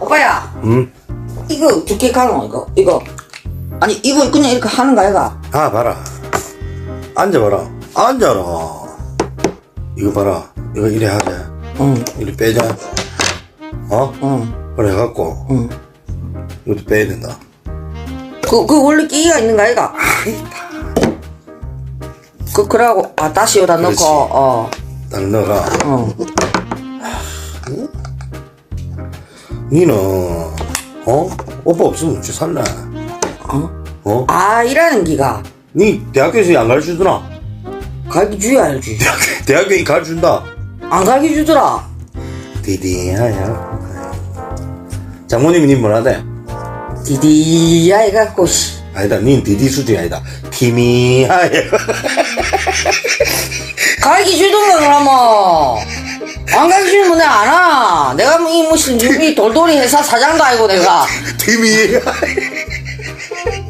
오빠야, 응? 이거 어떻게 가노, 이거? 이거. 아니, 이거 그냥 이렇게 하는 거야, 이거? 아, 봐라. 앉아봐라. 앉아라. 이거 봐라. 이거 이래 하자. 응, 이래 빼자. 어? 응, 그래 해갖고. 응. 이것도 빼야 된다. 그, 그 원래 끼기가 있는 거야, 이거? 그, 그러고, 아, 다시 여기다 넣고, 그렇지. 어, 딱 넣어가. 어. 니는, 어? 오빠 없으면 어찌 살래? 어? 어? 아, 일하는 기가. 니 대학교에서 안 가르쳐 주나? 가르쳐 줘야 알지. 대학교에 가르쳐 준다. 안 가르쳐 주더라. 디디하야. 장모님이 니 뭐라대? 디디야, 해갖고, 씨. 아니다, 닌 디디 수준이 아니다. 티미하야. 가르쳐 주던가, 그러면. 안 가르쳐 주면 내가 안 와. 이 무슨, 유비 돌돌이 회사 사장도 아니고, 내가. 티미하야.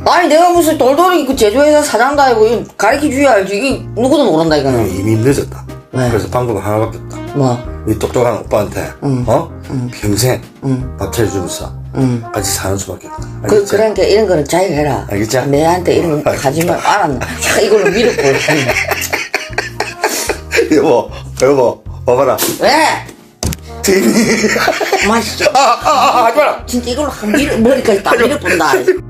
아니, 내가 무슨 돌돌이 그 제조회사 사장도 아니고, 이거 가르쳐 줘야 알지. 이 누구도 모른다, 이거는. 이미 늦었다. 왜? 그래서 방법은 하나밖에 없다. 뭐, 이 똑똑한 오빠한테, 응. 어? 평생 응. 밥 차려주면서 응. 같이 사는 수밖에 없다. 그, 알겠지? 그러니까 이런 거는 자기가 해라. 알겠지? 내한테 이런 거 하지 말, 알았나? 야, 이걸로 밀어보고. 여보, 여보, 봐봐라. 왜? 티미. 맛있어. 아, 아, 아, 하지 마라. 진짜 이걸로 한 밀어, 머리까지 다 밀어본다.